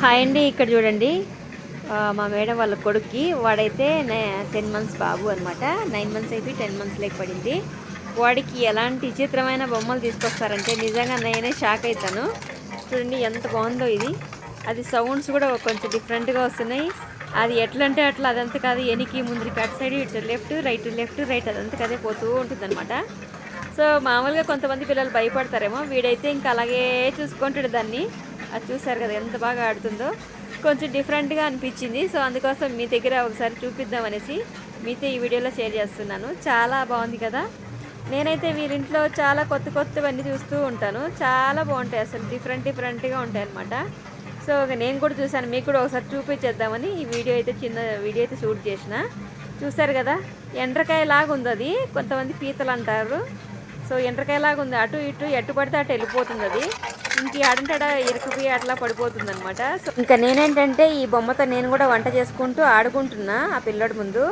Hi అండి ఇక్కడ చూడండి. మా మేడం వాళ్ళ కొడుక్కి వాడైతే టెన్ మంత్స్ బాబు అనమాట నైన్ మంత్స్ అయిపోయి టెన్ మంత్స్ లేక పడింది. వాడికి ఎలాంటి విచిత్రమైన బొమ్మలు తీసుకొస్తారంటే నిజంగా నేనే షాక్ అవుతాను చూడండి ఎంత బాగుందో ఇది. అది సౌండ్స్ కూడా కొంచెం డిఫరెంట్గా వస్తున్నాయి. అది ఎట్లా అంటే అట్లా అదంతా కాదు. ఎనికి ముందుకి అటు సైడ్ ఇటు లెఫ్ట్ రైట్ లెఫ్ట్ రైట్ అదంతా కదే పోతూ ఉంటుందన్నమాట. సో మామూలుగా కొంతమంది పిల్లలు భయపడతారేమో. వీడైతే ఇంకా అలాగే చూసుకుంటాడు దాన్ని. అది చూసారు కదా ఎంత బాగా ఆడుతుందో. కొంచెం డిఫరెంట్గా అనిపించింది. సో అందుకోసం మీ దగ్గర ఒకసారి చూపిద్దాం అనేసి మీతో ఈ వీడియోలో షేర్ చేస్తున్నాను. చాలా బాగుంది కదా. నేనైతే వీరింట్లో చాలా కొత్త కొత్తవన్నీ చూస్తూ ఉంటాను. చాలా బాగుంటాయి అసలు. డిఫరెంట్ డిఫరెంట్గా ఉంటాయి అనమాట సో నేను కూడా చూసాను మీకు కూడా ఒకసారి చూపించేద్దామని ఈ వీడియో అయితే చిన్న వీడియో అయితే షూట్ చేసిన. చూసారు కదా? ఎండ్రకాయ లాగా ఉంది అది. కొంతమంది పీతలు అంటారు. సో ఎండ్రకాయలాగా ఉంది అటు ఇటు ఎటు పడితే అటు వెళ్ళిపోతుంది అది. ఇంక ఆడంటాడ ఇరుకుపోయి అట్లా పడిపోతుంది అనమాట సో ఇంకా నేనేంటంటే ఈ బొమ్మతో నేను కూడా వంట చేసుకుంటూ ఆడుకుంటున్నా ఆ పిల్లడి ముందు.